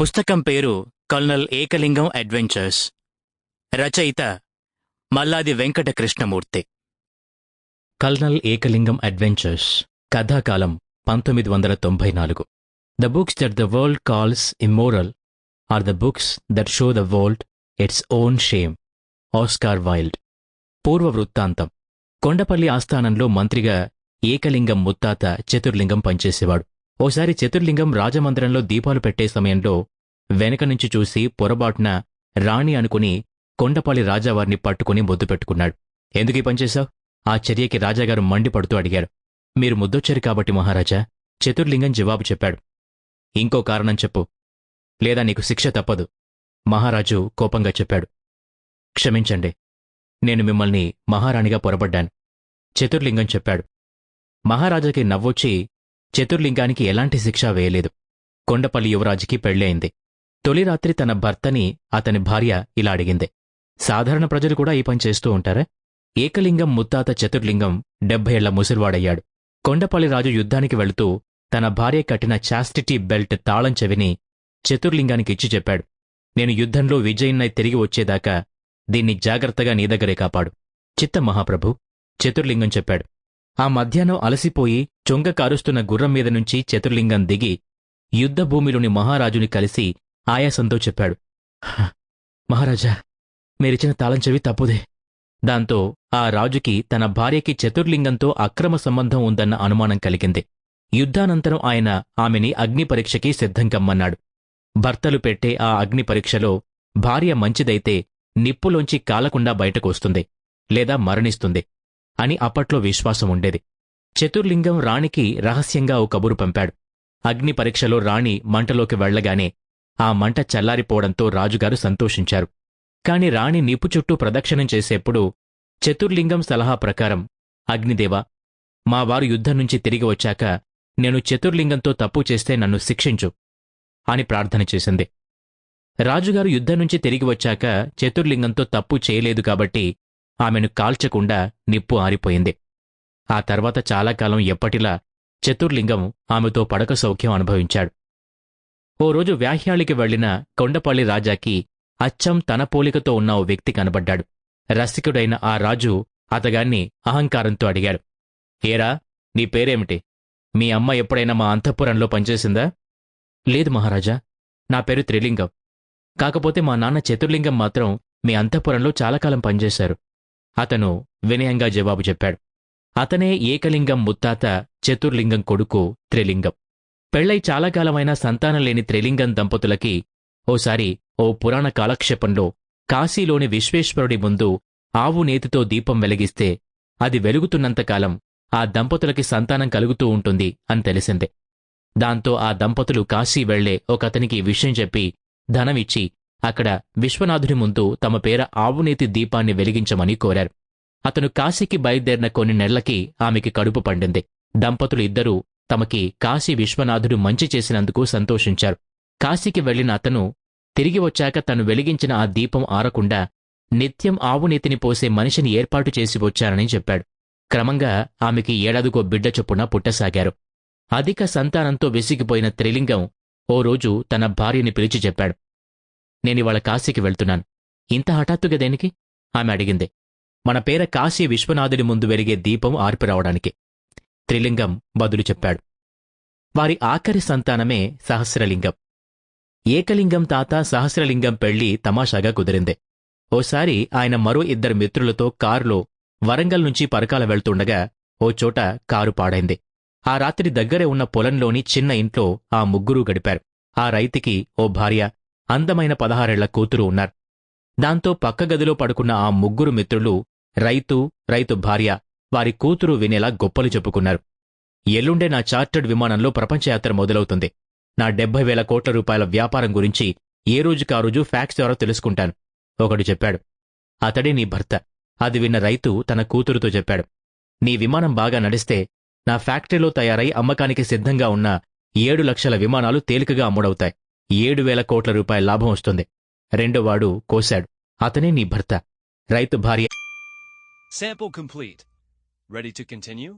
పుస్తకం పేరు colonel Ekalingam adventures. రచయిత మల్లాది వెంకట కృష్ణమూర్తి కల్నల్ ఏకలింగం అడ్వెంచర్స్. కథాకాలం పంతొమ్మిది వందల తొంభై నాలుగు. The books that the world calls immoral are the books that show the world its own shame Oscar Wilde పూర్వ వృత్తాంతం. కొండపల్లి ఆస్థానంలో మంత్రిగా ఏకలింగం ముత్తాత చతుర్లింగం పనిచేసేవాడు. ఓసారి చతుర్లింగం రాజమందిరంలో దీపాలు పెట్టే సమయంలో వెనక నుంచి చూసి పొరబాటున రాణి అనుకుని కొండపల్లి రాజావారిని పట్టుకుని ముద్దు పెట్టుకున్నాడు. ఎందుకీ పనిచేశావు ఆ చర్యకి రాజాగారు మండిపడుతూ అడిగారు. మీరు ముద్దొచ్చారు కాబట్టి మహారాజా. చతుర్లింగం జవాబు చెప్పాడు. ఇంకో కారణం చెప్పు. లేదా నీకు శిక్ష తప్పదు. మహారాజు కోపంగా చెప్పాడు. క్షమించండి. నేను మిమ్మల్ని మహారాణిగా పొరబడ్డాను. చతుర్లింగం చెప్పాడు. మహారాజాకి నవ్వొచ్చి చతుర్లింగానికి ఎలాంటి శిక్ష వేయలేదు. కొండపల్లి యువరాజుకి పెళ్ళయింది తొలి రాత్రి తన భర్తని అతని భార్య ఇలా అడిగింది. సాధారణ ప్రజలు కూడా ఈ పని చేస్తూ ఉంటారా? ఏకలింగం ముత్తాత చతుర్లింగం డెబ్బై ఏళ్ళ ముసిరివాడయ్యాడు. కొండపల్లి రాజు యుద్ధానికి వెళుతూ తన భార్య కట్టిన చాస్టిటీ బెల్ట్ తాళం చెవిని చతుర్లింగానికి ఇచ్చి చెప్పాడు. నేను యుద్ధంలో విజయన్నై తిరిగి వచ్చేదాకా దీన్ని జాగ్రత్తగా నీ దగ్గరే కాపాడు. చిత్త మహాప్రభు చతుర్లింగం చెప్పాడు. ఆ మధ్యాహ్నం అలసిపోయి చొంగ కారుస్తున్న గుర్రం మీద నుంచి చతుర్లింగం దిగి యుద్ధభూమిలోని మహారాజుని కలిసి ఆయాసంతో చెప్పాడు. "హ, మహారాజా మీరిచ్చిన తాళం చెవి తప్పుదే. దాంతో ఆ రాజుకి తన భార్యకి చతుర్లింగంతో అక్రమ సంబంధం ఉందన్న అనుమానం కలిగింది. యుద్ధానంతరం ఆయన ఆమెని అగ్నిపరీక్షకి సిద్ధం కమ్మన్నాడు భర్తలు పెట్టే ఆ అగ్నిపరీక్షలో భార్య మంచిదైతే నిప్పులోంచి కాలకుండా బయటకు వస్తుంది లేదా మరణిస్తుంది. అని అప్పట్లో విశ్వాసం ఉండేది. చతుర్లింగం రాణికి రహస్యంగా ఓ కబురు పంపాడు. అగ్ని పరీక్షలో రాణి మంటలోకి వెళ్ళగానే ఆ మంట చల్లారిపోవడంతో రాజుగారు సంతోషించారు. కాని రాణి నిప్పు చుట్టూ ప్రదక్షిణం చేసేప్పుడు చతుర్లింగం సలహా ప్రకారం అగ్నిదేవ మా వారు యుద్ధం నుంచి తిరిగి వచ్చాక నేను చతుర్లింగంతో తప్పు చేస్తే నన్ను శిక్షించు అని ప్రార్థన చేసింది. రాజుగారు యుద్ధం నుంచి తిరిగి వచ్చాక చతుర్లింగంతో తప్పు చేయలేదు కాబట్టి ఆమెను కాల్చకుండా నిప్పు ఆరిపోయింది. ఆ తర్వాత చాలాకాలం ఎప్పటిలా చతుర్లింగం ఆమెతో పడక సౌఖ్యం అనుభవించాడు. ఓ రోజు వ్యాహ్యాళికి వెళ్ళిన కొండపల్లి రాజాకి అచ్చం తన పోలికతో ఉన్న ఓ వ్యక్తి కనబడ్డాడు. రసికుడైన ఆ రాజు అతగాన్ని అహంకారంతో అడిగాడు. ఏరా నీ పేరేమిటి? మీ అమ్మ ఎప్పుడైనా మా అంతఃపురంలో పనిచేసిందా? లేదు మహారాజా నా పేరు త్రిలింగం. కాకపోతే మా నాన్న చతుర్లింగం మాత్రం మీ అంతఃపురంలో చాలా కాలం పనిచేశారు. అతను వినయంగా జవాబు చెప్పాడు. అతనే ఏకలింగం ముత్తాత చతుర్లింగం కొడుకు త్రిలింగం. పెళ్ళై చాలాకాలమైన సంతానం లేని త్రిలింగం దంపతులకి ఓసారి ఓ పురాణ కాలక్షేపంలో కాశీలోని విశ్వేశ్వరుడి ముందు ఆవు నేతితో దీపం వెలిగిస్తే అది వెలుగుతున్నంతకాలం ఆ దంపతులకి సంతానం కలుగుతూ ఉంటుంది అని తెలిసిందే. దాంతో ఆ దంపతులు కాశీ వెళ్ళే ఒకతనికి విషయం చెప్పి ధనమిచ్చి అక్కడ విశ్వనాథుని ముందు తమ పేర ఆవునేతి దీపాన్ని వెలిగించమని కోరారు. అతను కాశీకి బయలుదేరిన కొన్ని నెలలకి ఆమెకి కడుపు పండింది. దంపతులు ఇద్దరూ తమకి కాశీ విశ్వనాథుడు మంచి చేసినందుకు సంతోషించారు. కాశీకి వెళ్ళిన అతను తిరిగి వచ్చాక తను వెలిగించిన ఆ దీపం ఆరకుండా నిత్యం ఆవునేతిని పోసే మనిషిని ఏర్పాటు చేసి వచ్చారని చెప్పాడు. క్రమంగా ఆమెకి ఏడాదికో బిడ్డ చొప్పున పుట్టసాగారు. అధిక సంతానంతో విసిగిపోయిన త్రిలింగం ఓ రోజు తన భార్యని పిలిచి చెప్పాడు. నేనివాళ కాశీకి వెళ్తున్నాను. ఇంత హఠాత్తుగా దేనికి? ఆమె అడిగింది. మన పేర కాశీ విశ్వనాథుడి ముందు వెలిగే దీపం ఆర్పిరావడానికి త్రిలింగం బదులు చెప్పాడు. వారి ఆఖరి సంతానమే సహస్రలింగం. ఏకలింగం తాత సహస్రలింగం పెళ్ళి తమాషాగా కుదిరింది. ఓసారి ఆయన మరో ఇద్దరు మిత్రులతో కారులో వరంగల్ నుంచి పరకాల వెళ్తుండగా ఓ చోట కారు పాడైంది. ఆ రాత్రి దగ్గరే ఉన్న పొలంలోని చిన్న ఇంట్లో ఆ ముగ్గురూ గడిపారు. ఆ రైతుకి ఓ భార్య అందమైన పదహారేళ్ళ కూతురు ఉన్నారు. దాంతో పక్క గదిలో పడుకున్న ఆ ముగ్గురు మిత్రులు రైతు రైతు భార్య వారి కూతురు వినేలా గొప్పలు చెప్పుకున్నారు. ఎల్లుండే నా చార్టర్డ్ విమానంలో ప్రపంచయాత్ర మొదలవుతుంది. నా డెబ్బై వేల కోట్ల రూపాయల వ్యాపారం గురించి ఏ రోజుకా రోజు ఫ్యాక్స్ ద్వారా తెలుసుకుంటాను. ఒకడు చెప్పాడు. అతడే నీ భర్త. అది విన్న రైతు తన కూతురుతో చెప్పాడు. నీ విమానం బాగా నడిస్తే నా ఫ్యాక్టరీలో తయారై అమ్మకానికి సిద్ధంగా ఉన్న ఏడు లక్షల విమానాలు తేలికగా అమ్ముడవుతాయి. ఏడు వేల కోట్ల రూపాయల లాభం వస్తుంది రెండోవాడు కోశాడు అతనే నీ భర్త రైతు భార్య Sample complete. Ready to continue?